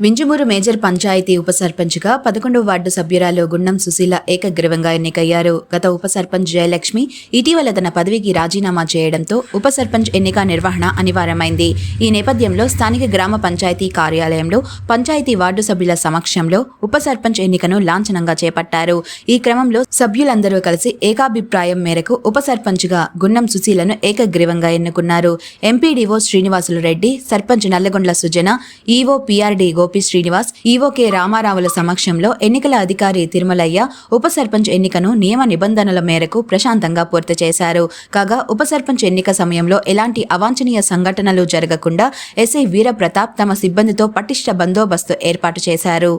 Vinjamuru major panchayat ఉప సర్పంచ్గా పదకొండవ వార్డు సభ్యురాలు గుండం సుశీల ఏకగ్రీవంగా ఎన్నికయ్యారు. గత ఉప సర్పంచ్ జయలక్ష్మి ఇటీవల తన పదవికి రాజీనామా చేయడంతో ఉప సర్పంచ్ ఎన్నిక నిర్వహణ అనివార్యమైంది. ఈ నేపథ్యంలో స్థానిక గ్రామ పంచాయతీ కార్యాలయంలో పంచాయతీ వార్డు సభ్యుల సమక్షంలో ఉప సర్పంచ్ ఎన్నికను లాంఛనంగా చేపట్టారు. ఈ క్రమంలో సభ్యులందరూ కలిసి ఏకాభిప్రాయం మేరకు ఉప సర్పంచ్గా గుండం సుశీలను ఏకగ్రీవంగా ఎన్నుకున్నారు. MPDO Srinivasulu Reddy sarpanch Nallagondla Sujana EO PRD Gopi Srinivas EO K రామారావుల సమక్షంలో ఎన్నికల అధికారి తిరుమలయ్య ఉప సర్పంచ్ ఎన్నికను నియమ నిబంధనల మేరకు ప్రశాంతంగా పూర్తి చేశారు. కాగా ఉప సర్పంచ్ ఎన్నిక సమయంలో ఎలాంటి అవాంఛనీయ సంఘటనలు జరగకుండా ఎస్ఐ వీరప్రతాప్ తమ సిబ్బందితో పటిష్ట బందోబస్తు ఏర్పాటు చేశారు.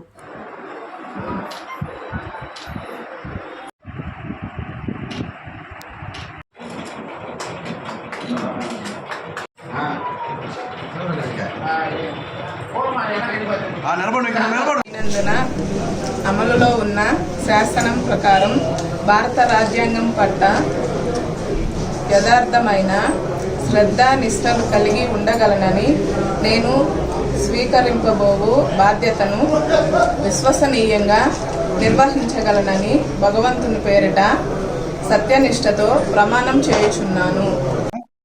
అయినందున అమలులో ఉన్న శాసనం ప్రకారం భారత రాజ్యాంగం పట్ల యథార్థమైన శ్రద్ధ నిష్టలు కలిగి ఉండగలనని నేను స్వీకరింపబోవు బాధ్యతను విశ్వసనీయంగా నిర్వహించగలనని భగవంతుని పేరిట సత్యనిష్టతో ప్రమాణం చేయుచున్నాను.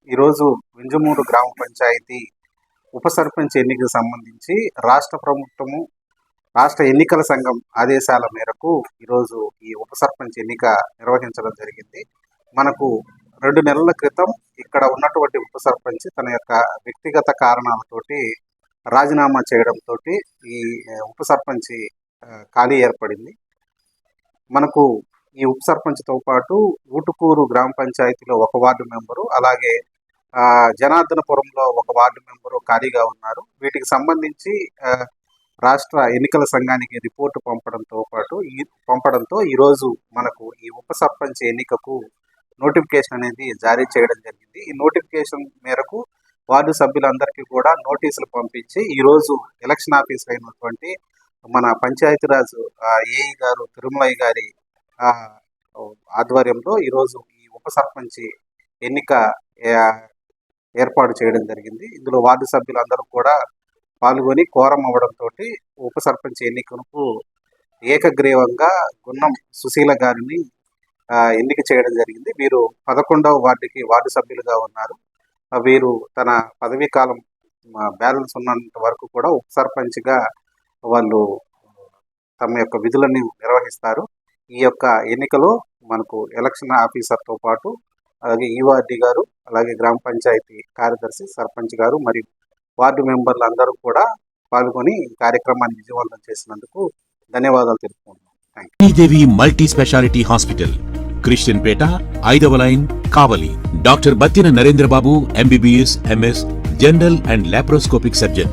ఈరోజు వింజమూరు గ్రామ పంచాయతీ ఉప సర్పంచ్ ఎన్నికకు సంబంధించి రాష్ట్ర ప్రభుత్వము రాష్ట్ర ఎన్నికల సంఘం ఆదేశాల మేరకు ఈరోజు ఈ ఉప సర్పంచ్ ఎన్నిక నిర్వహించడం జరిగింది. మనకు రెండు నెలల క్రితం ఇక్కడ ఉన్నటువంటి ఉప సర్పంచ్ తన యొక్క వ్యక్తిగత కారణాలతోటి రాజీనామా చేయడంతో ఈ ఉప సర్పంచ్ ఖాళీ ఏర్పడింది. మనకు ఈ ఉప సర్పంచ్తో పాటు ఊటుకూరు గ్రామ పంచాయతీలో ఒక వార్డు మెంబరు అలాగే జనార్దనపురంలో ఒక వార్డు మెంబరు ఖాళీగా ఉన్నారు. వీటికి సంబంధించి రాష్ట్ర ఎన్నికల సంఘానికి రిపోర్టు పంపడంతో పాటు ఈ పంపడంతో ఈరోజు మనకు ఈ ఉప సర్పంచ్ ఎన్నికకు నోటిఫికేషన్ అనేది జారీ చేయడం జరిగింది. ఈ నోటిఫికేషన్ మేరకు వార్డు సభ్యులందరికీ కూడా నోటీసులు పంపించి ఈరోజు ఎలక్షన్ ఆఫీసర్ అయినటువంటి మన పంచాయతీరాజ్ ఏఈ గారు తిరుమలయ్య గారి ఆధ్వర్యంలో ఈరోజు ఈ ఉప సర్పంచ్ ఎన్నిక ఏర్పాటు చేయడం జరిగింది. ఇందులో వార్డు సభ్యులందరూ కూడా పాల్గొని కోరం అవ్వడంతో ఉప సర్పంచ్ ఎన్నికలకు ఏకగ్రీవంగా గున్నం సుశీల గారిని ఎన్నిక చేయడం జరిగింది. వీరు పదకొండవ వార్డుకి వార్డు సభ్యులుగా ఉన్నారు. వీరు తన పదవీ కాలం బ్యాలెన్స్ ఉన్నంత వరకు కూడా ఉప సర్పంచ్గా వాళ్ళు తమ యొక్క విధులను నిర్వహిస్తారు. ఈ యొక్క ఎన్నికలో మనకు ఎలక్షన్ ఆఫీసర్తో పాటు అలాగే ఈవార్డి గారు అలాగే గ్రామ పంచాయతీ కార్యదర్శి సర్పంచ్ గారు మరియు వార్డు మెంబర్లు అందరూ కూడా పాల్గొని కార్యక్రమాన్ని విజయవంతం చేసినందుకు ధన్యవాదాలు తెలుపుకుంటున్నాం. Thank Devi multi speciality hospital Christian Peta ఐదవ line Kavali. Doctor Battina Narendrababu MBBS MS general and laparoscopic surgeon.